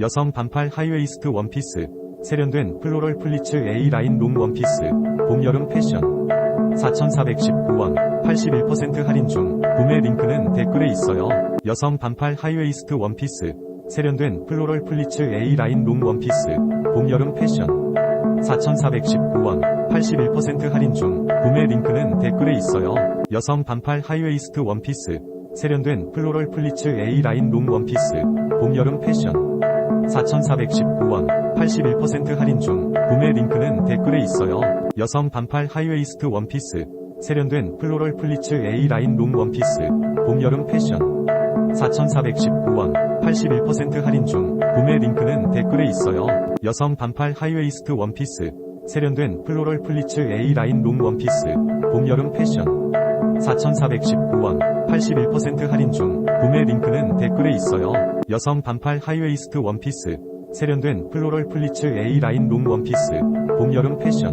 여성 반팔 하이웨이스트 원피스, 세련된 플로럴 플리츠 A라인 롱 원피스, 봄 여름 패션. 4,419원, 81% 할인 중, 구매 링크는 댓글에 있어요. 여성 반팔 하이웨이스트 원피스, 세련된 플로럴 플리츠 A라인 롱 원피스, 봄 여름 패션. 4,419원, 81% 할인 중, 구매 링크는 댓글에 있어요. 여성 반팔 하이웨이스트 원피스, 세련된 플로럴 플리츠 A라인 롱 원피스, 봄 여름 패션. 4,419원, 81% 할인 중, 구매 링크는 댓글에 있어요. 여성 반팔 하이웨이스트 원피스, 세련된 플로럴 플리츠 A라인 롱 원피스, 봄 여름 패션. 4,419원, 81% 할인 중, 구매 링크는 댓글에 있어요. 여성 반팔 하이웨이스트 원피스, 세련된 플로럴 플리츠 A라인 롱 원피스, 봄 여름 패션. 4,419원, 81% 할인 중, 구매 링크는 댓글에 있어요. 여성 반팔 하이웨이스트 원피스, 세련된 플로럴 플리츠 A라인 롱 원피스, 봄 여름 패션.